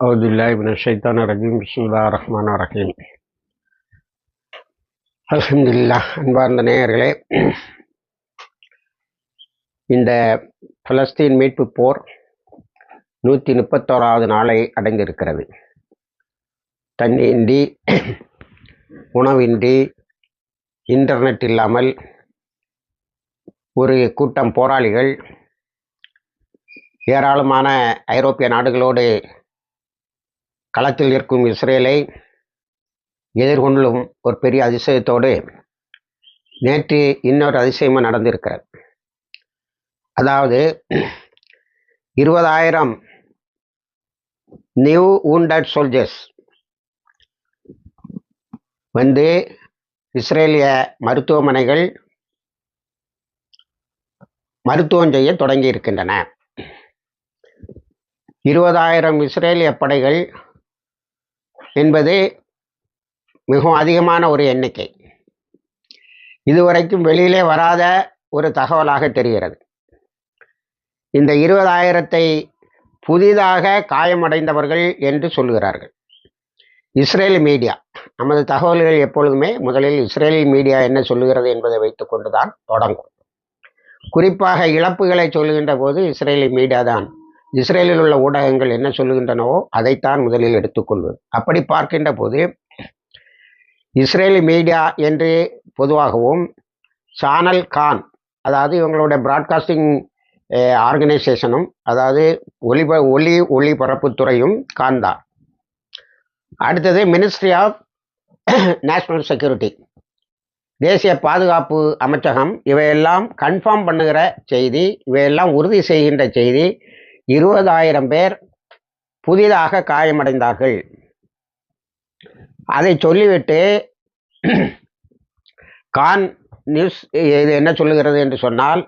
أعوذ بالله من الشيطان الرجيم بسم الله الرحمن الرحيم அல்ஹம்துலில்லாஹ் அன்பார்ந்த நேயர்களே இந்த பலஸ்தீன் மீட்பு போர் நூற்றி முப்பத்தோராவது நாளை அடைந்திருக்கிறது தண்ணியின்றி உணவின்றி இன்டர்நெட் இல்லாமல் ஒரு கூட்டம் போராளிகள் ஏராளமான ஐரோப்பிய நாடுகளோடு களத்தில் இருக்கும் இஸ்ரேலை எதிர்கொள்ளும் ஒரு பெரிய அதிசயத்தோடு நேற்று இன்னொரு அதிசயமும் நடந்திருக்கிறது. அதாவது இருபதாயிரம் நியூ ஊண்டட் சோல்ஜர்ஸ் வந்து இஸ்ரேலிய மருத்துவமனைகள் மருத்துவம் செய்ய தொடங்கி இருக்கின்றன இருபதாயிரம் இஸ்ரேலிய படைகள் என்பது மிகவும் அதிகமான ஒரு எண்ணிக்கை. இதுவரைக்கும் வெளியிலே வராத ஒரு தகவலாக தெரிகிறது. இந்த இருபதாயிரத்தை புதிதாக காயமடைந்தவர்கள் என்று சொல்லுகிறார்கள் இஸ்ரேல் மீடியா. நமது தகவல்கள் எப்பொழுதுமே முதலில் இஸ்ரேல் மீடியா என்ன சொல்லுகிறது என்பதை வைத்துக்கொண்டு தான் தொடங்கும். குறிப்பாக இழப்புகளை சொல்லுகின்ற போது இஸ்ரேலி மீடியா தான் இஸ்ரேலில் உள்ள ஊடகங்கள் என்ன சொல்லுகின்றனவோ அதைத்தான் முதலில் எடுத்துக்கொள்வது. அப்படி பார்க்கின்ற போது இஸ்ரேலி மீடியா என்று பொதுவாகவும் சானல் கான் அதாவது இவங்களுடைய பிராட்காஸ்டிங் ஆர்கனைசேஷனும் அதாவது ஒளிப ஒளி ஒளிபரப்புத்துறையும் காந்தா அடுத்தது மினிஸ்ட்ரி ஆஃப் நேஷ்னல் செக்யூரிட்டி தேசிய பாதுகாப்பு அமைச்சகம் இவையெல்லாம் கன்ஃபார்ம் பண்ணுகிற செய்தி இவையெல்லாம் உறுதி செய்கின்ற செய்தி இருபதாயிரம் பேர் புதிதாக காயமடைந்தார்கள். அதை சொல்லிவிட்டு கான் நியூஸ் இது என்ன சொல்லுகிறது என்று சொன்னால்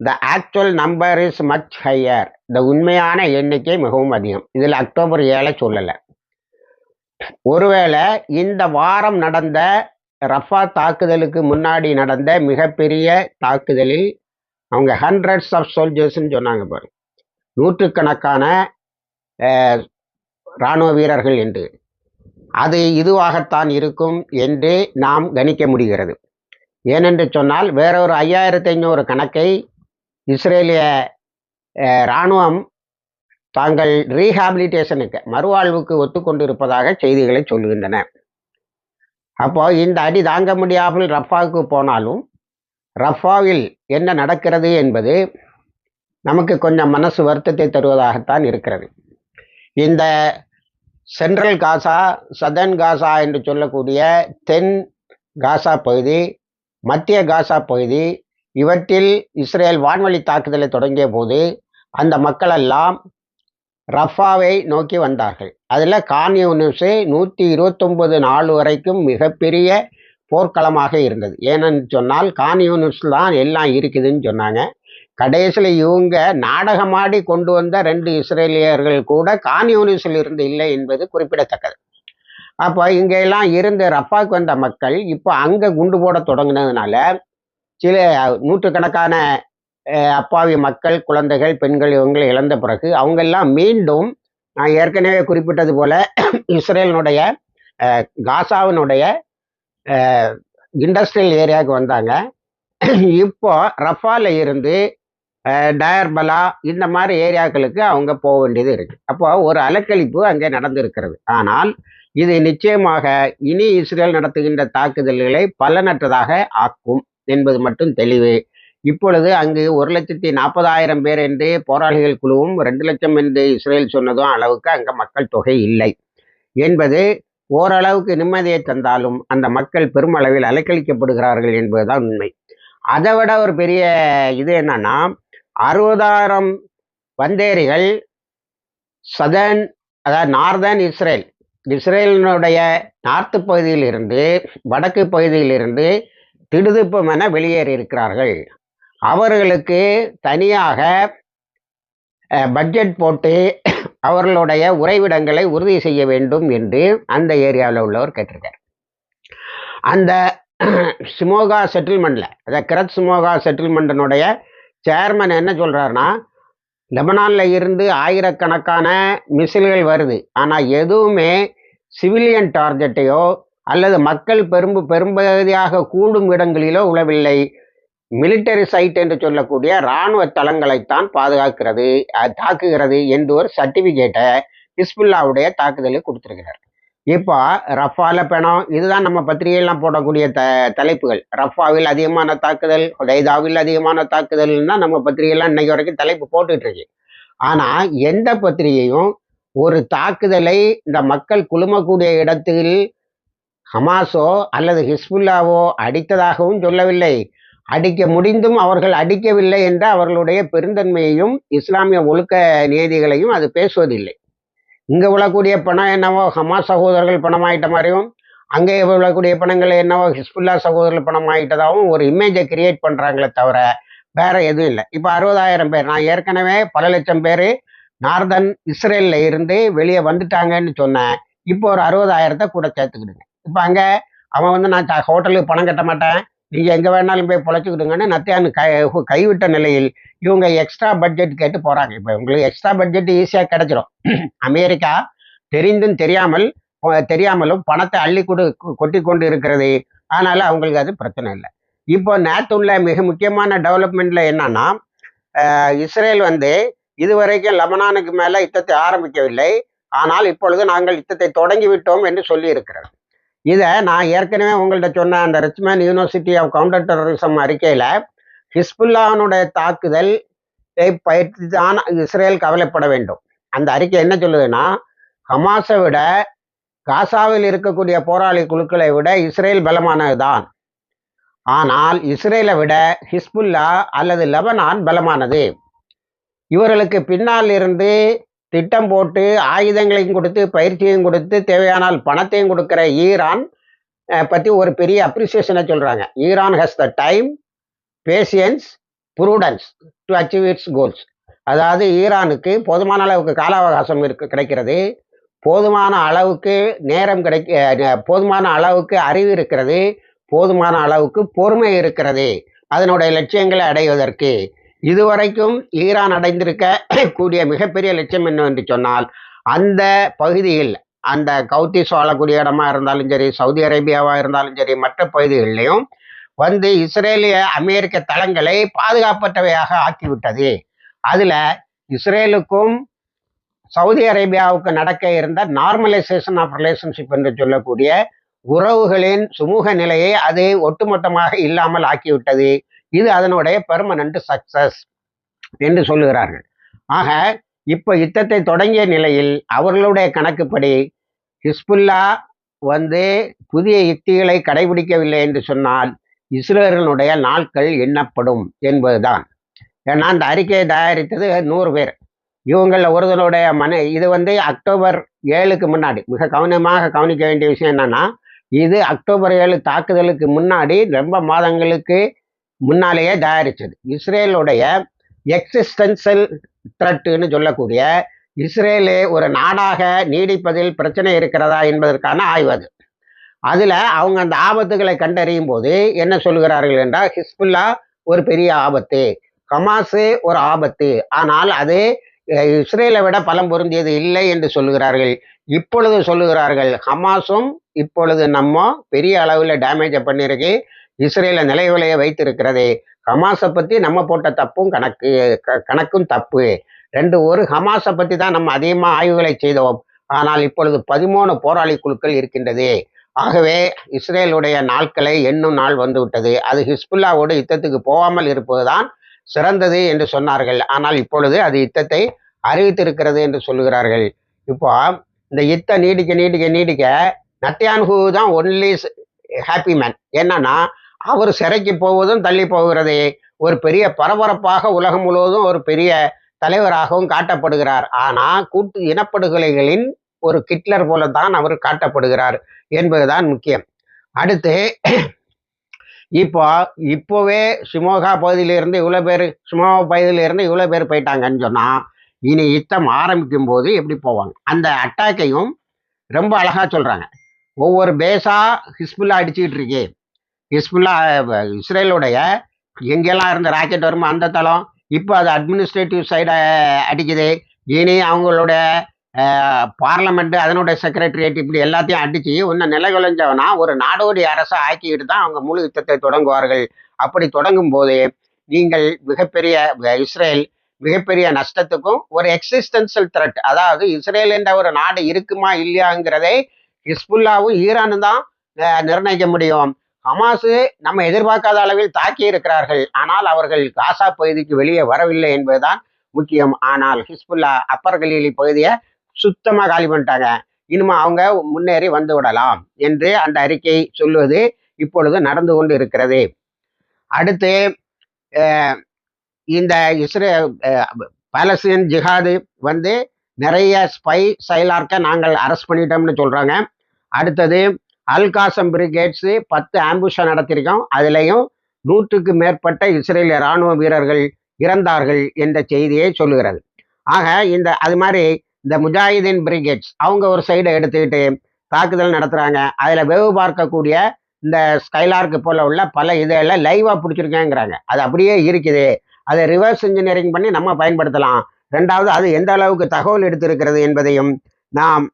the actual number is much higher இந்த உண்மையான எண்ணிக்கை மிகவும் அதிகம். இதில் அக்டோபர் ஏழை சொல்லலை. ஒருவேளை இந்த வாரம் நடந்த ரஃபா தாக்குதலுக்கு முன்னாடி நடந்த மிகப்பெரிய தாக்குதலில் அவங்க ஹண்ட்ரட்ஸ் ஆஃப் சோல்ஜர்ஸ்ன்னு சொன்னாங்க பாரு நூற்றுக்கணக்கான இராணுவ வீரர்கள் என்று. அது இதுவாகத்தான் இருக்கும் என்று நாம் கணிக்க முடிகிறது. ஏனென்று சொன்னால் வேறொரு ஐயாயிரத்தி ஐநூறு கணக்கை இஸ்ரேலிய இராணுவம் தாங்கள் ரீஹாபிலிட்டேஷனுக்கு மறுவாழ்வுக்கு ஒத்துக்கொண்டு இருப்பதாக செய்திகளை சொல்லுகின்றன அப்போ இந்த அடி தாங்க முடியாமல் ரஃபாவுக்கு போனாலும் ரஃபாவில் என்ன நடக்கிறது என்பது நமக்கு கொஞ்சம் மனசு வருத்தத்தை தருவதாகத்தான் இருக்கிறது. இந்த சென்ட்ரல் காசா சதன் காசா என்று சொல்லக்கூடிய தென் காசா பகுதி மத்திய காசா பகுதி இவற்றில் இஸ்ரேல் வான்வழி தாக்குதலை தொடங்கிய போது அந்த மக்களெல்லாம் ரஃபாவை நோக்கி வந்தார்கள். அதில் கான் யூனிஸு நூற்றி இருபத்தொம்பது நாள் வரைக்கும் மிகப்பெரிய போர்க்களமாக இருந்தது. ஏனென்று சொன்னால் கான் யூனிஸ் தான் எல்லாம் இருக்குதுன்னு சொன்னாங்க. கடைசியில் இவங்க நாடகமாடி கொண்டு வந்த ரெண்டு இஸ்ரேலியர்கள் கூட கான் யூனிஸில் இருந்து இல்லை என்பது குறிப்பிடத்தக்கது. அப்போ இங்கெல்லாம் இருந்து ரஃபாக்கு வந்த மக்கள் இப்போ அங்கே குண்டு போட தொடங்கினதுனால சில நூற்றுக்கணக்கான அப்பாவி மக்கள் குழந்தைகள் பெண்கள் இவங்களை இழந்த பிறகு அவங்கெல்லாம் மீண்டும் நான் ஏற்கனவே குறிப்பிட்டது போல இஸ்ரேலினுடைய காசாவினுடைய இண்டஸ்ட்ரியல் ஏரியாவுக்கு வந்தாங்க. இப்போ ரஃபால இருந்து டயர்பலா இந்த மாதிரி ஏரியாக்களுக்கு அவங்க போக வேண்டியது இருக்கு. அப்போ ஒரு அலக்களிப்பு அங்கே நடந்திருக்கிறது. ஆனால் இது நிச்சயமாக இனி இஸ்ரேல் நடத்துகின்ற தாக்குதல்களை பலனற்றதாக ஆக்கும் என்பது மட்டும் தெளிவு. இப்பொழுது அங்கு ஒரு லட்சத்தி நாற்பதாயிரம் பேர் என்று போராளிகள் குழுவும் ரெண்டு லட்சம் என்று இஸ்ரேல் சொன்னதும் அளவுக்கு அங்கே மக்கள் தொகை இல்லை. என்பது ஓரளவுக்கு நிம்மதியை தந்தாலும் அந்த மக்கள் பெருமளவில் அலைக்கழிக்கப்படுகிறார்கள் என்பதுதான் உண்மை. அதை விட ஒரு பெரிய இது என்னன்னா அறுபதாயிரம் வந்தேரிகள் சதர்ன் அதாவது நார்தன் இஸ்ரேல். இஸ்ரேலினுடைய நார்த்து பகுதியிலிருந்து வடக்கு பகுதியிலிருந்து இருந்து என வெளியேறி இருக்கிறார்கள் அவர்களுக்கு தனியாக பட்ஜெட் போட்டு அவர்களுடைய உறைவிடங்களை உறுதி செய்ய வேண்டும் என்று அந்த ஏரியாவில் உள்ளவர் கேட்டிருக்கார். அந்த சிமோகா செட்டில்மெண்ட்டில் அதாவது கிரத் சிமோகா செட்டில்மெண்ட்டினுடைய சேர்மன் என்ன சொல்கிறாருன்னா லெபனானில் இருந்து ஆயிரக்கணக்கான மிசில்கள் வருது. ஆனால் எதுவுமே சிவிலியன் டார்கெட்டையோ அல்லது மக்கள் பெரும்பு பெரும்பகுதியாக கூடும் இடங்களிலோ உழவில்லை. மிலிட்டரி சைட் என்று சொல்லக்கூடிய இராணுவ தளங்களைத்தான் பாதுகாக்கிறது தாக்குகிறது என்று ஒரு சர்டிஃபிகேட்டை ஹிஸ்புல்லாவுடைய தாக்குதலை கொடுத்துருக்கிறார் இப்போ ரஃபால பணம் இதுதான் நம்ம பத்திரிகையெல்லாம் போடக்கூடிய த தலைப்புகள். ரஃபாவில் அதிகமான தாக்குதல் ஹுதைதாவில் அதிகமான தாக்குதல்னா நம்ம பத்திரிகையெல்லாம் இன்னைக்கு வரைக்கும் தலைப்பு போட்டுட்டு இருக்கு ஆனால் எந்த பத்திரிகையும் ஒரு தாக்குதலை இந்த மக்கள் குழுமக்கூடிய இடத்தில் ஹமாஸோ அல்லது ஹிஸ்புல்லாவோ அடித்ததாகவும் சொல்லவில்லை. அடிக்க முடிந்தும் அவர்கள் அடிக்கவில்லை என்ற அவர்களுடைய பெருந்தன்மையையும் இஸ்லாமிய ஒழுக்க நியதிகளையும் அது பேசுவதில்லை. இங்கே விழக்கூடிய பணம் என்னவோ ஹமாஸ் சகோதரர்கள் பணமாயிட்ட மாதிரியும் அங்கே விழக்கூடிய பணங்கள் என்னவோ ஹிஸ்புல்லா சகோதரர்கள் பணமாயிட்டதாகவும் ஒரு இமேஜை கிரியேட் பண்ணுறாங்களே தவிர வேற எதுவும் இல்லை. இப்போ அறுபதாயிரம் பேர் நான் ஏற்கனவே பல லட்சம் பேர் நார்தன் இஸ்ரேலில் இருந்து வெளியே வந்துட்டாங்கன்னு சொன்னேன். இப்போ ஒரு அறுபதாயிரத்தை கூட சேர்த்துக்கிடுங்க. இப்போ அங்கே அவன் வந்து நான் த- ஹோட்டலுக்கு பணம் கட்ட மாட்டேன். நீங்கள் எங்கே வேணாலும் போய் பொழைச்சிக்கிடுங்கன்னு நத்தியானு கை கைவிட்ட நிலையில் இவங்க எக்ஸ்ட்ரா பட்ஜெட் கேட்டு போகிறாங்க இப்போ உங்களுக்கு எக்ஸ்ட்ரா பட்ஜெட் ஈஸியாக கிடைச்சிடும் அமெரிக்கா தெரிந்தும் தெரியாமல் தெரியாமலும் பணத்தை அள்ளி கொடு கொட்டி கொண்டு இருக்கிறது. அதனால் அவங்களுக்கு அது பிரச்சனை இல்லை. இப்போ நேற்றுள்ள மிக முக்கியமான டெவலப்மெண்ட்டில் என்னன்னா இஸ்ரேல் வந்து இதுவரைக்கும் லெபனானுக்கு மேலே யுத்தத்தை ஆரம்பிக்கவில்லை. ஆனால் இப்பொழுது நாங்கள் யுத்தத்தை தொடங்கி விட்டோம் என்று சொல்லி இருக்கிறது இதை நான் ஏற்கனவே உங்கள்கிட்ட சொன்ன அந்த Reichman university of counter terrorism அறிக்கையில் ஹிஸ்புல்லானுடைய தாக்குதல் பயிற்சி தான் இஸ்ரேல் கவலைப்பட வேண்டும். அந்த அறிக்கை என்ன சொல்லுதுன்னா ஹமாஸை விட காசாவில் இருக்கக்கூடிய போராளி குழுக்களை விட இஸ்ரேல் பலமானதுதான். ஆனால் இஸ்ரேலை விட ஹிஸ்புல்லா அல்லது லெபனான் பலமானது. இவர்களுக்கு பின்னால் இருந்து திட்டம் போட்டு ஆயுதங்களையும் கொடுத்து பயிற்சியும் கொடுத்து தேவையானால் பணத்தையும் கொடுக்கிற ஈரான் பற்றி ஒரு பெரிய அப்ரிசியேஷனை சொல்கிறாங்க Iran has the time patience prudence to achieve its goals அதாவது ஈரானுக்கு போதுமான அளவுக்கு கால அவகாசம் இருக்கு கிடைக்கிறது. போதுமான அளவுக்கு நேரம் கிடைக்க போதுமான அளவுக்கு அறிவு இருக்கிறது. போதுமான அளவுக்கு பொறுமை இருக்கிறது. அதனுடைய லட்சியங்களை அடைவதற்கு. இதுவரைக்கும் ஈரான் அடைந்திருக்க கூடிய மிகப்பெரிய லட்சியம் என்னவென்று சொன்னால் அந்த பகுதியில் அந்த கௌத்தி சோழக்கூடிய இடமா இருந்தாலும் சரி சவுதி அரேபியாவா இருந்தாலும் சரி மற்ற பகுதிகளிலையும் வந்து இஸ்ரேலிய அமெரிக்க தளங்களை பாதுகாப்பற்றவையாக ஆக்கிவிட்டது. அதுல இஸ்ரேலுக்கும் சவுதி அரேபியாவுக்கு நடக்க இருந்த நார்மலைசேஷன் ஆஃப் ரிலேஷன்ஷிப் என்று சொல்லக்கூடிய உறவுகளின் சுமூக நிலையை அது ஒட்டுமொத்தமாக இல்லாமல் ஆக்கிவிட்டது. இது அதனுடைய பெர்மனண்ட் சக்சஸ் என்று சொல்லுகிறார்கள். ஆக இப்போ யுத்தத்தை தொடங்கிய நிலையில் அவர்களுடைய கணக்குப்படி ஹிஸ்புல்லா வந்து புதிய யுக்திகளை கடைபிடிக்கவில்லை என்று சொன்னால் இஸ்ரேலினுடைய நாட்கள் எண்ணப்படும் என்பதுதான். ஏன்னா அந்த அறிக்கையை தயாரித்தது நூறு பேர். இவங்களில் ஒருதனுடைய மன இது வந்து அக்டோபர் ஏழுக்கு முன்னாடி. மிக கவனமாக கவனிக்க வேண்டிய விஷயம் என்னன்னா இது அக்டோபர் ஏழு தாக்குதலுக்கு முன்னாடி ரொம்ப மாதங்களுக்கு முன்னாலேயே தயாரித்தது. இஸ்ரேலுடைய எக்ஸிஸ்டன்சல் த்ரெட்டுன்னு சொல்லக்கூடிய இஸ்ரேலு ஒரு நாடாக நீடிப்பதில் பிரச்சனை இருக்கிறதா என்பதற்கான ஆய்வு அது. அதில் அவங்க அந்த ஆபத்துகளை கண்டறியும் போது என்ன சொல்லுகிறார்கள் என்றால் ஹிஸ்புல்லா ஒரு பெரிய ஆபத்து ஹமாஸு ஒரு ஆபத்து. ஆனால் அது இஸ்ரேலை விட பலம் பொருந்தியது இல்லை என்று சொல்லுகிறார்கள். இப்பொழுது சொல்லுகிறார்கள் ஹமாஸும் இப்பொழுது நம்ம பெரிய அளவில் டேமேஜை பண்ணியிருக்கு. இஸ்ரேலை நிலைவிலைய வைத்திருக்கிறது. ஹமாஸை பற்றி நம்ம போட்ட தப்பும் கணக்கு க- கணக்கும் தப்பு. ரெண்டு ஒரு ஹமாஸை பற்றி தான் நம்ம அதிகமாக ஆய்வுகளை செய்தோம். ஆனால் இப்பொழுது பதிமூணு போராளி குழுக்கள் இருக்கின்றது. ஆகவே இஸ்ரேலுடைய நாட்களை எண்ணும் நாள் வந்துவிட்டது. அது ஹிஸ்புல்லாவோடு யுத்தத்துக்கு போகாமல் இருப்பதுதான் சிறந்தது என்று சொன்னார்கள். ஆனால் இப்பொழுது அது யுத்தத்தை அறிவித்திருக்கிறது என்று சொல்லுகிறார்கள். இப்போ இந்த யுத்தம் நீடிக்க நீடிக்க நீடிக்க நத்தியான்ஹூ தான் ஒன்லி ஹாப்பி மேன் என்னன்னா அவர் சிறைக்கு போவதும் தள்ளி போகிறதே. ஒரு பெரிய பரபரப்பாக உலகம் முழுவதும் ஒரு பெரிய தலைவராகவும் காட்டப்படுகிறார். ஆனா கூட்டு இனப்படுகொலைகளின் ஒரு கிட்லர் போல தான் அவர் காட்டப்படுகிறார் என்பதுதான் முக்கியம். அடுத்து இப்போ இப்போவே சிமோகா பகுதியிலிருந்து இவ்வளோ பேர் சிமோகா பகுதியிலிருந்து இவ்வளோ பேர் போயிட்டாங்கன்னு சொன்னால் இனி யுத்தம் ஆரம்பிக்கும் போது எப்படி போவாங்க? அந்த அட்டாக்கையும் ரொம்ப அழகாக சொல்கிறாங்க ஒவ்வொரு பேஸாக ஹிஸ்புல்லா அடிச்சுக்கிட்டு இருக்கே. ஹிஸ்புல்லா இஸ்ரேலுடைய எங்கெல்லாம் இருந்த ராக்கெட் வருமோ அந்த தளம் இப்போ அது அட்மினிஸ்ட்ரேட்டிவ் சைடை அடிக்குது. இனி அவங்களோட பார்லமெண்ட்டு அதனுடைய செக்ரட்டரியேட் இப்படி எல்லாத்தையும் அடித்து இன்னும் நிலை குலைஞ்சவனா ஒரு நாடோடி அரசை ஆக்கிக்கிட்டு தான் அவங்க முழு யுத்தத்தை தொடங்குவார்கள். அப்படி தொடங்கும் போது நீங்கள் மிகப்பெரிய இஸ்ரேல் மிகப்பெரிய நஷ்டத்துக்கும் ஒரு எக்ஸிஸ்டன்சியல் த்ரெட் அதாவது இஸ்ரேல் என்ற ஒரு நாடு இருக்குமா இல்லையாங்கிறதை ஹிஸ்புல்லாவும் ஈரானும் தான் நிர்ணயிக்க முடியும். ஹமாஸு நம்ம எதிர்பார்க்காத அளவில் தாக்கி இருக்கிறார்கள். ஆனால் அவர்கள் காசா பகுதிக்கு வெளியே வரவில்லை என்பதுதான் முக்கியம். ஆனால் ஹிஸ்புல்லா அப்பர் கலீலி பகுதியை சுத்தமாக காலி பண்ணிட்டாங்க. இனிமே அவங்க முன்னேறி வந்து விடலாம் என்று அந்த அறிக்கை சொல்வது இப்பொழுது நடந்து கொண்டு இருக்கிறது. அடுத்து இந்த இஸ்ரே பாலஸ்தீன் ஜிஹாது வந்து நிறைய ஸ்பை செயலாக்க நாங்கள் அரெஸ்ட் பண்ணிட்டோம்னு சொல்கிறாங்க அடுத்தது அல்காசம் பிரிகேட்ஸு பத்து ஆம்புஷா நடத்தியிருக்கோம். அதுலேயும் நூற்றுக்கு மேற்பட்ட இஸ்ரேலிய இராணுவ வீரர்கள் இறந்தார்கள் என்ற செய்தியை சொல்லுகிறது. ஆக இந்த அது மாதிரி இந்த முஜாஹிதீன் பிரிகேட்ஸ் அவங்க ஒரு சைடை எடுத்துக்கிட்டு தாக்குதல் நடத்துகிறாங்க அதில் வெவு பார்க்கக்கூடிய இந்த ஸ்கைலார்க்கு போல உள்ள பல இதெல்லாம் லைவாக பிடிச்சிருக்கேங்கிறாங்க. அது அப்படியே இருக்குது. அதை ரிவர்ஸ் இன்ஜினியரிங் பண்ணி நம்ம பயன்படுத்தலாம். ரெண்டாவது அது எந்த அளவுக்கு தகவல் எடுத்திருக்கிறது என்பதையும் நாம்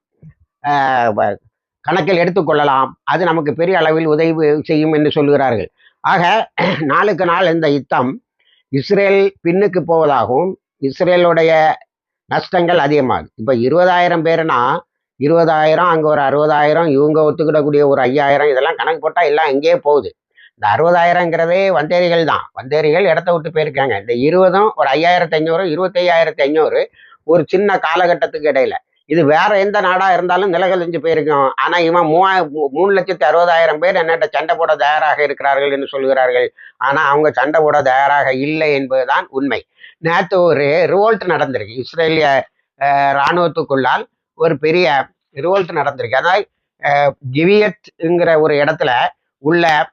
கணக்கில் எடுத்துக்கொள்ளலாம் அது நமக்கு பெரிய அளவில் உதவி செய்யும் என்று சொல்கிறார்கள் ஆக நாளுக்கு நாள் இந்த யுத்தம் இஸ்ரேல் பின்னுக்கு போவதாகவும் இஸ்ரேலுடைய நஷ்டங்கள் அதிகமாகுது இப்போ இருபதாயிரம் பேருனா இருபதாயிரம் அங்கே ஒரு அறுபதாயிரம் இவங்க ஒத்துக்கிடக்கூடிய ஒரு ஐயாயிரம் இதெல்லாம் கணக்கு போட்டால் எல்லாம் எங்கேயே போகுது. இந்த அறுபதாயிரங்கிறதே வந்தேரிகள் தான். வந்தேரிகள் இடத்த விட்டு போயிருக்காங்க. இந்த இருபதும் ஒரு ஐயாயிரத்தி ஐநூறு இருபத்தையாயிரத்தி ஐநூறு ஒரு சின்ன காலகட்டத்துக்கு இடையில. இது வேற எந்த நாடா இருந்தாலும் நிலகழிஞ்சு போயிருக்கும். ஆனா இவன் மூவா மூ- மூணு லட்சத்தி அறுபதாயிரம் பேர் என்னட்ட சண்டை போட தயாராக இருக்கிறார்கள் என்று சொல்கிறார்கள். ஆனா அவங்க சண்டை போட தயாராக இல்லை என்பதுதான் உண்மை. நேற்று ஒரு ரிவோல்ட் நடந்திருக்கு. இஸ்ரேலிய இராணுவத்துக்குள்ளால் ஒரு பெரிய ரிவோல்ட் நடந்திருக்கு. அதாவது ஜிவியத்ங்கிற கிவியத்ங்கிற ஒரு இடத்துல உள்ள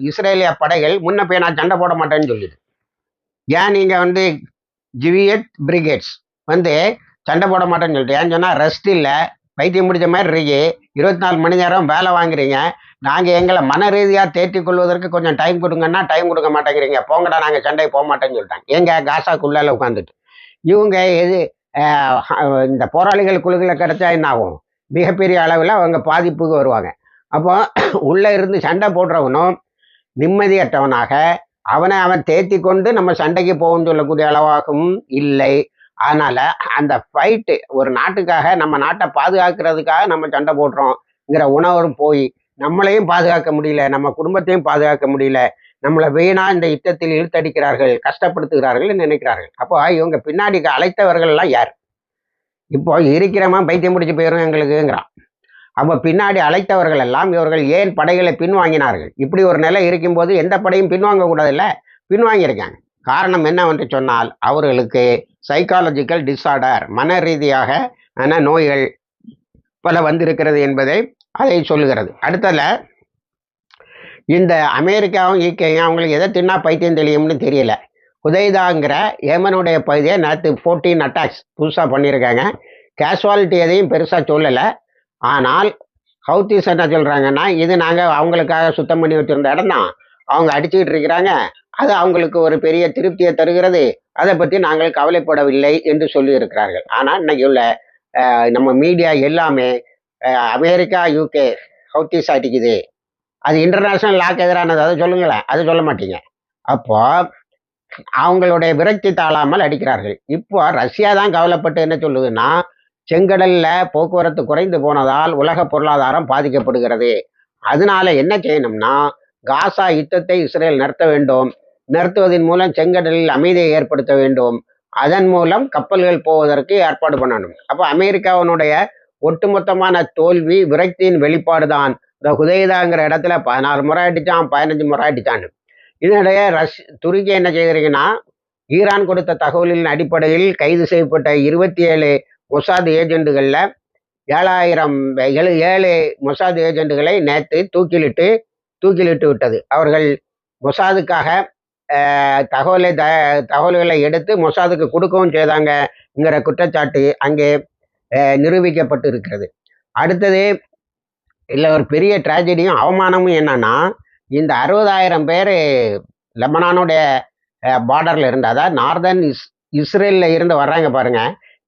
இஸ்ரேலிய படைகள் முன்ன போய் நான் சண்டை போட மாட்டேன்னு சொல்லுது. ஏன் நீங்க வந்து ஜிவியட் பிரிகேட்ஸ் வந்து சண்டை போட மாட்டேன்னு சொல்லிட்டு. ஏன்னு சொன்னால் ரெஸ்ட் இல்லை. பைத்தியம் முடிச்ச மாதிரி இருக்கு. இருபத்தி நாலு மணி நேரம் வேலை வாங்குறீங்க. நாங்கள் எங்களை மன ரீதியாக தேற்றி கொள்வதற்கு கொஞ்சம் டைம் கொடுங்கன்னா டைம் கொடுக்க மாட்டேங்கிறீங்க. போங்கடா நாங்கள் சண்டைக்கு போக மாட்டேன்னு சொல்லிட்டாங்க. எங்கள் காசாக்குள்ளால உட்காந்துட்டு இவங்க எது இந்த போராளிகள் குழுக்களில் கிடைச்சா என்ன ஆகும்? மிகப்பெரிய அளவில் அவங்க பாதிப்புக்கு வருவாங்க. அப்போ உள்ளே இருந்து சண்டை போடுறவனும் நிம்மதியற்றவனாக அவனை அவன் தேத்தி கொண்டு நம்ம சண்டைக்கு போகணும்னு சொல்லக்கூடிய அளவாகவும் இல்லை. அதனால அந்த ஃபைட்டு ஒரு நாட்டுக்காக நம்ம நாட்டை பாதுகாக்கிறதுக்காக நம்ம சண்டை போடுறோங்கிற உணர்வு போய் நம்மளையும் பாதுகாக்க முடியல நம்ம குடும்பத்தையும் பாதுகாக்க முடியல நம்மளை வீணா இந்த யுத்தத்தில் இழுத்தடிக்கிறார்கள் கஷ்டப்படுத்துகிறார்கள் நினைக்கிறார்கள். அப்போ இவங்க பின்னாடி அழைத்தவர்கள் எல்லாம் யார்? இப்போ இருக்கிறவன் பைத்தியம் முடிச்சு போயிடும் எங்களுக்குங்கிறான். அப்போ பின்னாடி அழைத்தவர்கள் எல்லாம் இவர்கள் ஏன் படைகளை பின்வாங்கினார்கள்? இப்படி ஒரு நிலை இருக்கும்போது எந்த படையும் பின்வாங்க கூடாதுல்ல பின்வாங்கியிருக்காங்க. காரணம் என்னவென்று சொன்னால் அவர்களுக்கு சைக்காலஜிக்கல் டிஸார்டர் மன ரீதியாக ஆன நோய்கள் பல வந்திருக்கிறது என்பதை அதை சொல்லுகிறது. அடுத்ததில் இந்த அமெரிக்காவும் ஈக்கையும் அவங்களுக்கு எதை தின்னா பைத்தியம் தெரியும்னு தெரியல. உதயதாங்கிற ஏமனுடைய பகுதியை நேற்று ஃபோர்டீன் அட்டாக்ஸ் புதுசாக பண்ணியிருக்காங்க. கேஷுவாலிட்டி எதையும் பெருசாக சொல்லலை. ஆனால் ஹவுத்திஸ் என்ன சொல்கிறாங்கன்னா இது நாங்கள் அவங்களுக்காக சுத்தம் பண்ணி வச்சுருந்த இடம் தான். அவங்க அடிச்சுக்கிட்டு இருக்கிறாங்க. அது அவங்களுக்கு ஒரு பெரிய திருப்தியை தருகிறது. அதை பற்றி நாங்கள் கவலைப்படவில்லை என்று சொல்லியிருக்கிறார்கள். ஆனால் இன்னைக்கு உள்ள நம்ம மீடியா எல்லாமே அமெரிக்கா யூகே ஹவுத்தீஸ் அடிக்குது அது இன்டர்நேஷ்னல் லாக்கு எதிரானது. அதை சொல்லுங்களேன். அது சொல்ல மாட்டீங்க. அப்போ அவங்களுடைய விரக்தி தாழாமல் அடிக்கிறார்கள். இப்போ ரஷ்யா தான் கவலைப்பட்டு என்ன சொல்லுதுன்னா செங்கடல்ல போக்குவரத்து குறைந்து போனதால் உலக பொருளாதாரம் பாதிக்கப்படுகிறது. அதனால என்ன செய்யணும்னா காசா யுத்தத்தை இஸ்ரேல் நிறுத்த வேண்டும். நிறுத்துவதன் மூலம் செங்கடலில் அமைதியை ஏற்படுத்த வேண்டும். அதன் மூலம் கப்பல்கள் போவதற்கு ஏற்பாடு பண்ணணும். அப்போ அமெரிக்காவினுடைய ஒட்டுமொத்தமான தோல்வி விரக்தியின் வெளிப்பாடு தான் இந்த ஹுதைதாங்கிற இடத்துல பதினாறு முறை அடித்தான் பதினஞ்சு முறை அடிச்சான்னு இதனிடையே ரஷ் துருக்கி என்ன செய்திருக்குன்னா ஈரான் கொடுத்த தகவலின் அடிப்படையில் கைது செய்யப்பட்ட இருபத்தி ஏழு மொசாத் ஏஜெண்டுகளில் ஏழாயிரம் ஏழு ஏழு மொசாத் ஏஜெண்டுகளை நேற்று தூக்கிலிட்டு தூக்கிலிட்டு விட்டது. அவர்கள் மொசாதுக்காக தகவலை த தகவல்களை எடுத்து மொசாதுக்கு கொடுக்கவும் செய்தாங்கங்கிற குற்றச்சாட்டு அங்கே நிரூபிக்கப்பட்டு இருக்கிறது அடுத்தது இல்லை ஒரு பெரிய ட்ராஜடியும் அவமானமும் என்னன்னா இந்த அறுபதாயிரம் பேர் லெபனானுடைய பார்டரில் இருந்து அதாவது நார்தர்ன் இஸ் இஸ்ரேலில் இருந்து வர்றாங்க பாருங்க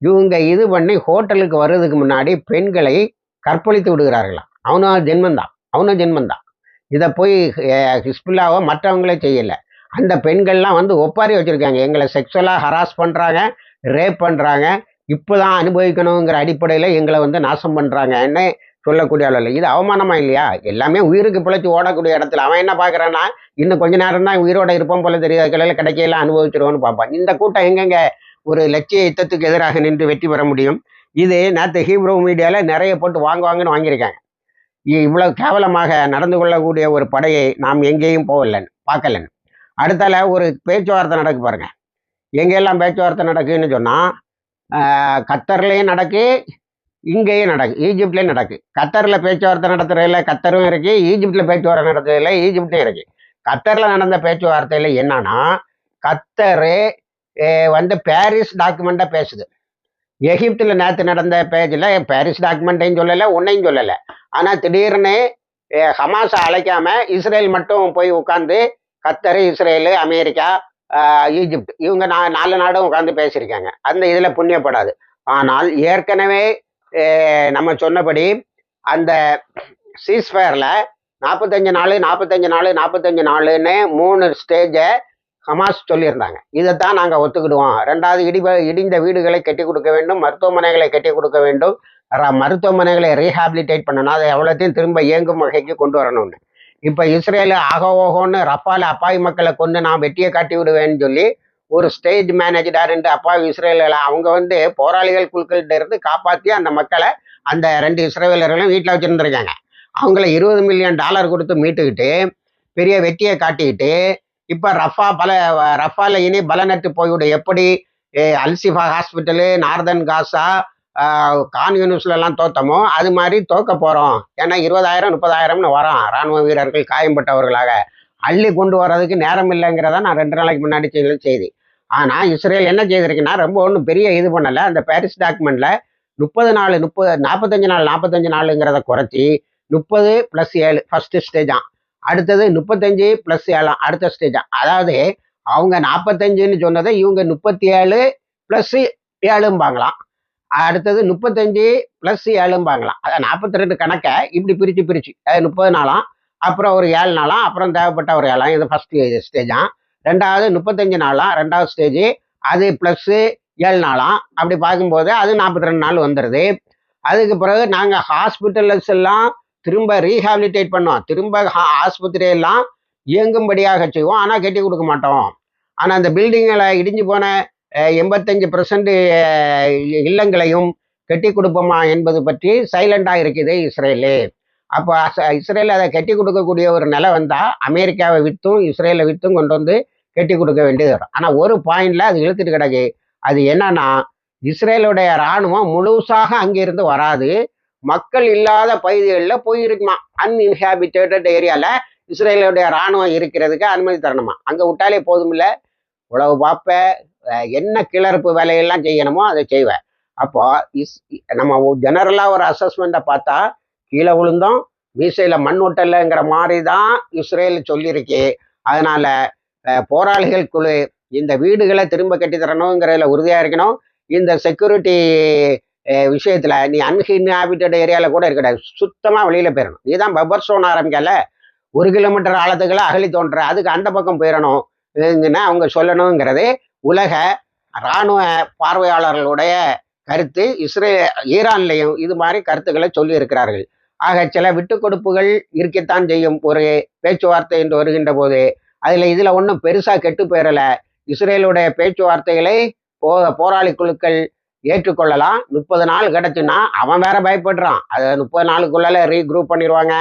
இவங்க இது பண்ணி ஹோட்டலுக்கு வர்றதுக்கு முன்னாடி பெண்களை கற்பழித்து விடுகிறார்களாம். அவனும் ஜென்மந்தான் அவனும் ஜென்மந்தான். இதை போய் ஹிஸ்புல்லாவோ மற்றவங்களே செய்யலை. அந்த பெண்கள்லாம் வந்து ஒப்பாரி வச்சுருக்காங்க. எங்களை செக்ஷுவலாக ஹராஸ் பண்ணுறாங்க ரேப் பண்ணுறாங்க இப்போ தான் அனுபவிக்கணுங்கிற அடிப்படையில் எங்களை வந்து நாசம் பண்ணுறாங்கன்னு சொல்லக்கூடிய அளவில். இது அவமானமா இல்லையா? எல்லாமே உயிருக்கு பிழைச்சி ஓடக்கூடிய இடத்துல அவன் என்ன பார்க்குறான்னா இன்னும் கொஞ்ச நேரம் தான் உயிரோட இருப்போம் போல தெரியாது. கிளையில கிடைக்கையில அனுபவிச்சிருவோம்னு பார்ப்பான். இந்த கூட்டம் எங்கெங்க ஒரு லட்சிய யுத்தத்துக்கு எதிராக நின்று வெற்றி பெற முடியும்? இது நேற்று ஹீப்ரோ மீடியாவில் நிறைய போட்டு வாங்குவாங்கன்னு வாங்கியிருக்காங்க. இவ்வளவு கேவலமாக நடந்து கொள்ளக்கூடிய ஒரு படையை நாம் எங்கேயும் போகலன்னு பார்க்கலன்னு அடுத்தால ஒரு பேச்சுவார்த்தை நடக்கு பாருங்க. எங்கெல்லாம் பேச்சுவார்த்தை நடக்குன்னு சொன்னால் கத்தர்லேயும் நடக்கு இங்கேயும் நடக்கு ஈஜிப்ட்லேயும் நடக்கு. கத்தரில் பேச்சுவார்த்தை நடத்துறதுல கத்தரும் இருக்கு ஈஜிப்டில் பேச்சுவார்த்தை நடத்துறதுல ஈஜிப்டும் இருக்கு. கத்தரில் நடந்த பேச்சுவார்த்தையில் என்னன்னா கத்தரு வந்து பாரிஸ் டாக்குமெண்ட்டை பேசுது. எகிப்தில் நேற்று நடந்த பேஜில் பாரிஸ் டாக்குமெண்ட்டையும் சொல்லலை உன்னையும் சொல்லலை. ஆனால் திடீர்னு ஹமாஸை அழைக்காம இஸ்ரேல் மட்டும் போய் உட்காந்து கத்தர் இஸ்ரேலு அமெரிக்கா ஈஜிப்ட் இவங்க நா நாலு நாடும் உட்காந்து பேசியிருக்காங்க. அந்த இதில் புண்ணியப்படாது. ஆனால் ஏற்கனவே நம்ம சொன்னபடி அந்த சீஸ்ஃபயரில் நாற்பத்தஞ்சு நாள் நாற்பத்தஞ்சு நாள் நாற்பத்தஞ்சு நாளுன்னு மூணு ஸ்டேஜை ஹமாஸ் சொல்லியிருந்தாங்க. இதைத்தான் நாங்கள் ஒத்துக்கிடுவோம். ரெண்டாவது இடி இடிந்த வீடுகளை கட்டி கொடுக்க வேண்டும் மருத்துவமனைகளை கட்டி கொடுக்க வேண்டும். மருத்துவமனைகளை ரீஹாபிலிட்டேட் பண்ணணும். அதை எவ்வளோத்தையும் திரும்ப இயங்கும் வகைக்கு கொண்டு வரணும்னு. இப்போ இஸ்ரேலு ஆக ஓகோன்னு ரப்பால அப்பாவி மக்களை கொண்டு நான் வெட்டியை காட்டி விடுவேன்னு சொல்லி ஒரு ஸ்டேஜ் மேனேஜராக அப்பாவி இஸ்ரேலில் அவங்க வந்து போராளிகள் குழுக்கள்கிட்ட இருந்து காப்பாற்றி அந்த மக்களை அந்த ரெண்டு இஸ்ரேலர்களும் வீட்டில் வச்சுருந்துருக்காங்க. அவங்கள இருபது மில்லியன் டாலர் கொடுத்து மீட்டுக்கிட்டு பெரிய வெட்டியை காட்டிக்கிட்டு இப்போ ரஃபா பல ரஃபால இனி பலனற்று போய்விடும். எப்படி? Al Shifa hospital northern Gaza ah, Khan தோத்தமோ அது மாதிரி தோக்க போகிறோம் ஏன்னா இருபதாயிரம் முப்பதாயிரம்னு வரோம். ராணுவ வீரர்கள் காயம்பட்டவர்களாக. அள்ளி கொண்டு வர்றதுக்கு நேரம் இல்லைங்கிறத நான் ரெண்டு நாளைக்கு முன்னாடி செய்த செய்தி. ஆனால் இஸ்ரேல் என்ன செய்திருக்குன்னா ரொம்ப ஒன்றும் பெரிய இது பண்ணலை. அந்த பாரிஸ் டாக்குமெண்ட்டில் முப்பது நாள் முப்பது நாற்பத்தஞ்சு நாள் நாற்பத்தஞ்சு நாளுங்கிறத குறைச்சி முப்பது ப்ளஸ் ஏழு ஃபஸ்ட்டு ஸ்டேஜாம் அடுத்தது முப்பத்தஞ்சு ப்ளஸ் ஏழாம் அடுத்த ஸ்டேஜாம் அதாவது அவங்க நாற்பத்தஞ்சுன்னு சொன்னதை இவங்க முப்பத்தி ஏழு ப்ளஸ் ஏழும்பாங்களாம். அடுத்தது முப்பத்தஞ்சு ப்ளஸ் ஏழும்பாங்களாம் அதான் நாற்பத்தி ரெண்டு கணக்கை இப்படி பிரித்து பிரித்து அது முப்பது நாளாம் அப்புறம் ஒரு ஏழு நாளாம் அப்புறம் தேவைப்பட்ட ஒரு ஏழாம். இது ஃபஸ்ட்டு ஸ்டேஜாம் ரெண்டாவது முப்பத்தஞ்சு நாளாம் ரெண்டாவது ஸ்டேஜ் அது ப்ளஸ்ஸு ஏழு நாளாம். அப்படி பார்க்கும்போது அது நாற்பத்தி ரெண்டு நாள் வந்துடுது அதுக்கு பிறகு நாங்கள் ஹாஸ்பிட்டல்ஸ் எல்லாம் திரும்ப ரீஹாபிலிட்டேட் பண்ணோம் திரும்ப ஹா- இயங்கும்படியாக செய்வோம். ஆனால் கட்டி கொடுக்க மாட்டோம். ஆனால் அந்த பில்டிங்கில் இடிஞ்சு போன எண்பத்தஞ்சு பர்சன்ட் இல்லங்களையும் கட்டி கொடுப்போமா என்பது பற்றி சைலண்டாக இருக்குது இஸ்ரேலு. அப்போ இஸ்ரேல் அதை கட்டி கொடுக்கக்கூடிய ஒரு நிலை வந்தால் அமெரிக்காவை விற்றும் இஸ்ரேலை விற்றும் கொண்டு வந்து கட்டி கொடுக்க வேண்டியது வரும். ஆனால் ஒரு பாயிண்டில் அது இழுத்துட்டு கிடக்கு. அது என்னன்னா இஸ்ரேலுடைய இராணுவம் முழுசாக அங்கிருந்து வராது. மக்கள் இல்லாத பகுதிகளில் போயிருக்குமா? அன்இன்ஹாபிட்டட் ஏரியாவில் இஸ்ரேலுடைய இராணுவம் இருக்கிறதுக்கு அனுமதி தரணுமா? அங்கே விட்டாலே போதுமில்ல. உழவு பார்ப்பேன் என்ன கிளறுப்பு வேலையெல்லாம் செய்யணுமோ அதை செய்வேன். அப்போ இஸ் நம்ம ஜெனரலாக ஒரு அசஸ்மெண்ட்டை பார்த்தா கீழே விழுந்தோம் மீசையில் மண் ஒட்டலைங்கிற மாதிரி தான் இஸ்ரேல் சொல்லியிருக்கு. அதனால் போராளிகள் குழு இந்த வீடுகளை திரும்ப கட்டி தரணுங்கிறதுல உறுதியாக இருக்கணும். இந்த செக்யூரிட்டி விஷயத்தில் நீ அன்ஹின்ஹாபிட்டட் ஏரியாவில் கூட இருக்கக்கூடாது. சுத்தமாக வெளியில் போயிடணும் நீ தான் பப்பர் ஸ்டோன் ஆரம்பிக்கல. ஒரு கிலோமீட்டர் ஆழத்துக்களை அகழி தோன்ற அதுக்கு அந்த பக்கம் போயிடணும் அவங்க சொல்லணுங்கிறது உலக இராணுவ பார்வையாளர்களுடைய கருத்து இஸ்ரே ஈரான்லையும் இது மாதிரி கருத்துக்களை சொல்லி இருக்கிறார்கள் ஆக சில விட்டு கொடுப்புகள் இருக்கத்தான் செய்யும் ஒரு பேச்சுவார்த்தை என்று வருகின்ற போது அதில் இதில் ஒன்றும் பெருசாக கெட்டு போயிடலை இஸ்ரேலுடைய பேச்சுவார்த்தைகளை போ போராளி குழுக்கள் ஏற்றுக்கொள்ளலாம். முப்பது நாள் கிடச்சுன்னா அவன் வேற பயப்படுறான். அதை முப்பது நாளுக்குள்ளால ரீக்ரூப் பண்ணிடுவாங்க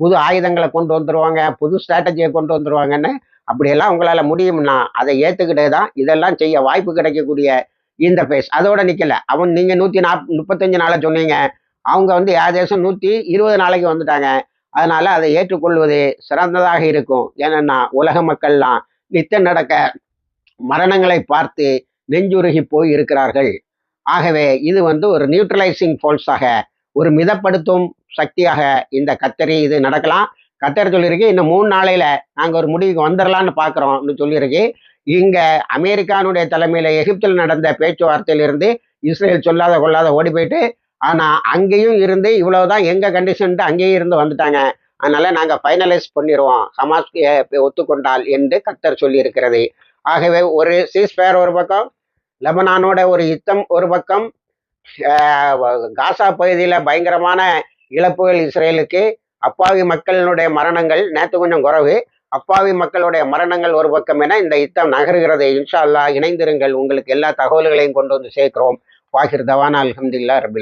புது ஆயுதங்களை கொண்டு வந்துருவாங்க. புது ஸ்ட்ராட்டஜியை கொண்டு வந்துருவாங்கன்னு அப்படியெல்லாம் உங்களால முடியும்னா அதை ஏத்துக்கிட்டே தான் இதெல்லாம் செய்ய வாய்ப்பு கிடைக்கக்கூடிய இந்த பேஸ் அதோட நிக்கல. அவன் நீங்க நூத்தி நாப் முப்பத்தஞ்சு நாளை சொன்னீங்க. அவங்க வந்து ஏதேசம் நூத்தி இருபது நாளைக்கு வந்துட்டாங்க. அதனால அதை ஏற்றுக்கொள்வது சிறந்ததாக இருக்கும். ஏன்னா உலக மக்கள்லாம் நித்த நடக்க மரணங்களை பார்த்து நெஞ்சுருகி போய் இருக்கிறார்கள். ஆகவே இது வந்து ஒரு நியூட்ரலைசிங் ஃபோர்ஸாக ஒரு மிதப்படுத்தும் சக்தியாக இந்த கத்தரி இது நடக்கலாம். கத்தர் சொல்லியிருக்கு இன்னும் மூணு நாளையில நாங்கள் ஒரு முடிவுக்கு வந்துடலான்னு பார்க்குறோம்னு சொல்லியிருக்கு. இங்க அமெரிக்கானுடைய தலைமையில எகிப்தில் நடந்த பேச்சுவார்த்தையிலிருந்து இஸ்ரேல் சொல்லாத கொள்ளாத ஓடி போயிட்டு ஆனா அங்கேயும் இருந்து இவ்வளவுதான் எங்க கண்டிஷன் அங்கேயும் இருந்து வந்துட்டாங்க. அதனால நாங்க ஃபைனலைஸ் பண்ணிடுவோம் ஹமாஸ் ஒத்துக்கொண்டால் என்று கத்தர் சொல்லி இருக்கிறது ஆகவே ஒரு சீஸ்பயர் ஒரு பக்கம் லெபனானோட ஒரு யுத்தம் ஒரு பக்கம் காசா பகுதியில பயங்கரமான இழப்புகள் இஸ்ரேலுக்கு அப்பாவி மக்களினுடைய மரணங்கள் நேற்று கொஞ்சம் குறவு. அப்பாவி மக்களுடைய மரணங்கள் ஒரு பக்கம் என இந்த யுத்தம் நகர்கிறது. இன்ஷா அல்லாஹ் இணைந்திருங்கள். உங்களுக்கு எல்லா தகவல்களையும் கொண்டு வந்து சேர்க்கிறோம். வாகிர் தவானா அலமதுல்லா ரபில்